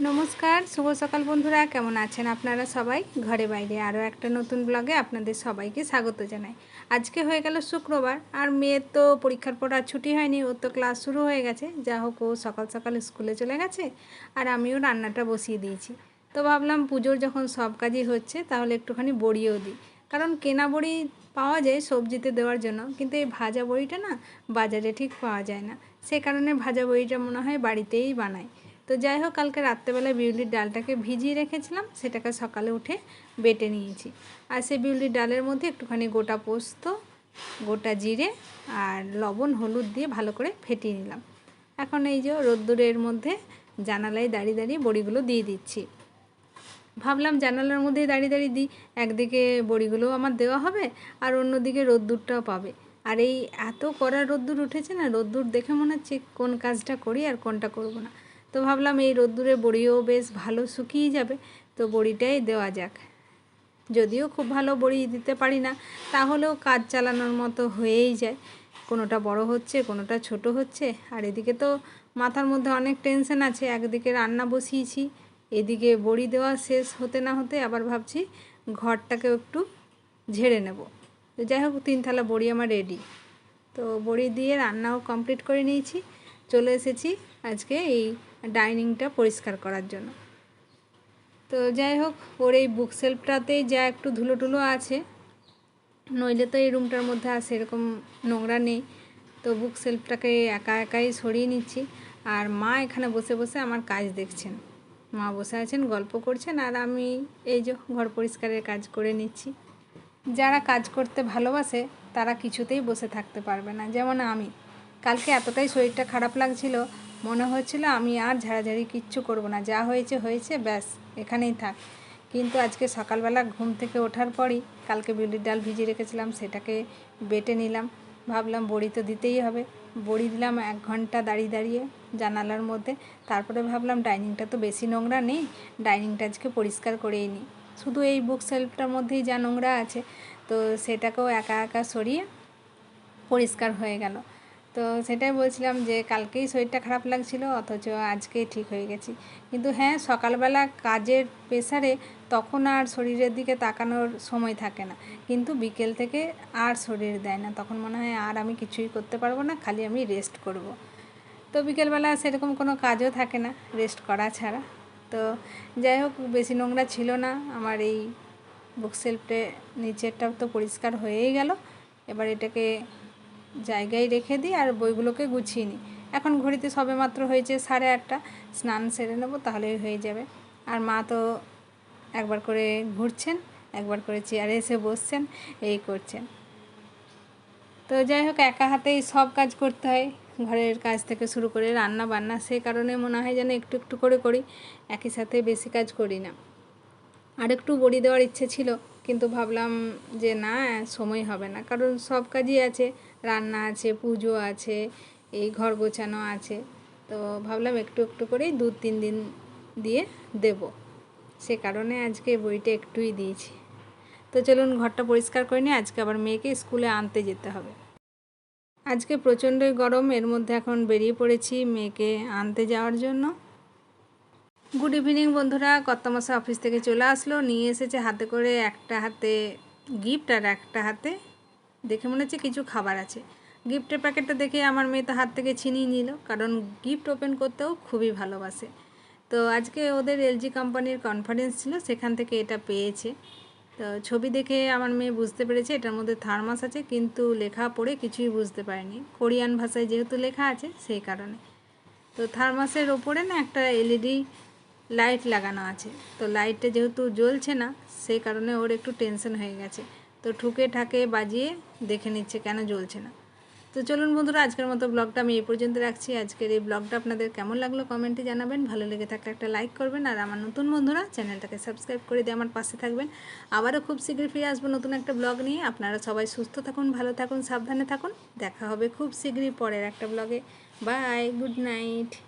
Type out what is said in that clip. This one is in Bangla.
নমস্কার, শুভ সকাল বন্ধুরা, কেমন আছেন আপনারা সবাই? ঘরে বাইরে আরও একটা নতুন ব্লগে আপনাদের সবাইকে স্বাগত জানাই। আজকে হয়ে গেল শুক্রবার, আর মেয়ের তো পরীক্ষার পর আর ছুটি হয়নি, ওর তো ক্লাস শুরু হয়ে গেছে। যা হোক, ও সকাল সকাল স্কুলে চলে গেছে, আর আমিও রান্নাটা বসিয়ে দিয়েছি। তো ভাবলাম পুজোর যখন সব কাজই হচ্ছে, তাহলে একটুখানি বড়িও দিই। কারণ কেনা বড়ি পাওয়া যায় সবজিতে দেওয়ার জন্য, কিন্তু এই ভাজা বড়িটা না বাজারে ঠিক পাওয়া যায় না। সে কারণে ভাজা বড়িটা মনে হয় বাড়িতেই বানাই তো যাই হোক, কালকে রাত্রেবেলায় বিউলির ডালটাকে ভিজিয়ে রেখেছিলাম, সেটাকে সকালে উঠে বেটে নিয়েছি। আর সেই বিউলির ডালের মধ্যে একটুখানি গোটা পোস্ত, গোটা জিরে আর লবণ, হলুদ দিয়ে ভালো করে ফেটিয়ে নিলাম। এখন এই যে রোদ্দুরের মধ্যে জানালায় দাঁড়িয়ে দাঁড়িয়ে বড়িগুলো দিয়ে দিচ্ছি। ভাবলাম জানালার মধ্যেই দাঁড়িয়ে দাঁড়িয়ে দিই, একদিকে বড়িগুলোও আমার দেওয়া হবে আর অন্যদিকে রোদ্দুরটাও পাবে। আর এই এত কড়া রোদ্দুর উঠেছে না, রোদ্দুর দেখে মনে হচ্ছে কোন কাজটা করি আর কোনটা করব না। তো ভাবলাম এই রোদ্দুরে বড়িও বেশ ভালো শুকিয়ে যাবে, তো বড়িটাই দেওয়া যাক। যদিও খুব ভালো বড়ি দিতে পারি না, তাহলেও কাজ চালানোর মতো হয়েই যায়। কোনোটা বড় হচ্ছে, কোনোটা ছোট হচ্ছে, আর এদিকে তো মাথার মধ্যে অনেক টেনশন আছে, একদিকে রান্না বসিয়েছি, এদিকে বড়ি দেওয়া শেষ হতে না হতে আবার ভাবছি ঘরটাকেও একটু ঝেড়ে নেব। যাই হোক তিন থালা বড়ি আমার রেডি তো বড়ি দিয়ে রান্নাও কমপ্লিট করে নিয়েছি। চলে এসেছি আজকে এই ডাইনিংটা পরিষ্কার করার জন্য। তো যাই হোক, ওর এই বুক সেলফটাতেই যা একটু ধুলো টুলো আছে, নইলে তো এই রুমটার মধ্যে আর সেরকম নোংরা নেই। তো বুক সেলফটাকে একা একাই সরিয়ে নিচ্ছি। আর মা এখানে বসে বসে আমার কাজ দেখছেন। মা বসে আছেন, গল্প করছেন, আর আমি এই যে ঘর পরিষ্কারের কাজ করে নিচ্ছি। যারা কাজ করতে ভালোবাসে, তারা কিছুতেই বসে থাকতে পারবে না। যেমন আমি। কালকে এতটাই শরীরটা খারাপ লাগছিল, মনে হচ্ছিল আমি আর ঝাড়াঝাড়ি কিচ্ছু করব না, যা হয়েছে হয়েছে, ব্যাস, এখানেই থাক। কিন্তু আজকে সকালবেলা ঘুম থেকে ওঠার পরই কালকে বিউলির ডাল ভিজিয়ে রেখেছিলাম, সেটাকে বেটে নিলাম। ভাবলাম বড়ি তো দিতেই হবে। বড়ি দিলাম এক ঘণ্টা দাঁড়িয়ে দাঁড়িয়ে জানালার মধ্যে। তারপরে ভাবলাম ডাইনিংটা তো বেশি নোংরা নেই, ডাইনিংটা আজকে পরিষ্কার করেই নিই। শুধু এই বুক সেলফটার মধ্যেই যা নোংরা আছে, তো সেটাকেও একা একা সরিয়ে পরিষ্কার হয়ে গেল। তো সেটাই বলছিলাম যে কালকেই শরীরটা খারাপ লাগছিল, অথচ আজকেই ঠিক হয়ে গেছি। কিন্তু হ্যাঁ সকালবেলা কাজের প্রেসারে তখন আর শরীরের দিকে তাকানোর সময় থাকে না। কিন্তু বিকেল থেকে আর শরীর দেয় না। তখন মনে হয় আর আমি কিছুই করতে পারব না, খালি আমি রেস্ট করব। তো বিকেলবেলা সেরকম কোনো কাজও থাকে না, রেস্ট করা ছাড়া। তো যাই হোক, বেশি নোংরা ছিল না। আমার এই বুক সেলফটে নিচেরটাও তো পরিষ্কার হয়েই গেল। এবার এটাকে জায়গায় রেখে দিই আর বইগুলোকে গুছিয়ে নিই। এখন ঘড়িতে সবে মাত্র হয়েছে সাড়ে আটটা। স্নান সেরে নেব, তাহলেই হয়ে যাবে। আর মা তো একবার করে ঘুরছেন, একবার করে চেয়ারে এসে বসছেন, এই করছেন। তো যাই হোক, একা হাতেই সব কাজ করতে হয়। ঘরের কাজ থেকে শুরু করে রান্না বান্না সেই কারণে মনে হয় যেন একটু একটু করে করি, একই সাথে বেশি কাজ করি না। আর একটু বড়ি দেওয়ার ইচ্ছে ছিল, কিন্তু ভাবলাম যে না, সময় হবে না, কারণ সব কাজই আছে। রান্না আছে, পুজো আছে, এই ঘর গোছানো আছে। তো ভাবলাম একটু একটু করেই দু তিন দিন দিয়ে দেব। সে কারণে আজকে বইটা একটুই দিয়েছি। তো চলুন ঘরটা পরিষ্কার করে নিয়ে আজকে আবার মেয়েকে স্কুলে আনতে যেতে হবে। আজকে প্রচণ্ডই গরম, এর মধ্যে এখন বেরিয়ে পড়েছি মেয়েকে আনতে যাওয়ার জন্য। গুড ইভিনিং বন্ধুরা কত মাসে অফিস থেকে চলে আসলো। নিয়ে এসেছে হাতে করে একটা হাতে গিফট আর একটা হাতে দেখে মনে হচ্ছে কিছু খাবার আছে। গিফটের প্যাকেটটা দেখে আমার মেয়ে তো হাত থেকে ছিনিয়ে নিল, কারণ গিফট ওপেন করতেও খুবই ভালোবাসে। তো আজকে ওদের এলজি কোম্পানির কনফারেন্স ছিল, সেখান থেকে এটা পেয়েছে। তো ছবি দেখে আমার মেয়ে বুঝতে পেরেছে, এটার মধ্যে থার্মাস আছে, কিন্তু লেখা পড়ে কিছুই বুঝতে পারেনি। কোরিয়ান ভাষায় যেহেতু লেখা আছে, সেই কারণে। তো থার্মাসের ওপরে না একটা এলইডি লাইট লাগানো আছে। তো লাইটটা যেহেতু জ্বলছে না, সেই কারণে ওর একটু টেনশন হয়ে গেছে। তো ঠুকে ঠাকে বাজিয়ে দেখে নিচ্ছে কেন জ্বলছে না। তো চলুন বন্ধুরা, আজকের মতো ব্লগটা আমি এই পর্যন্ত রাখছি। আজকের এই ব্লগটা আপনাদের কেমন লাগল কমেন্টে জানাবেন। ভালো লেগে থাকলে একটা লাইক করবেন। আর আমার নতুন বন্ধুরা, চ্যানেলটাকে সাবস্ক্রাইব করে দিয়ে আমার পাশে থাকবেন। আবারও খুব শীঘ্রই ফিরে আসব নতুন একটা ব্লগ নিয়ে। আপনারা সবাই সুস্থ থাকুন, ভালো থাকুন, সাবধানে থাকুন। দেখা হবে খুব শীঘ্রই পরের একটা ব্লগে। Bye, good night.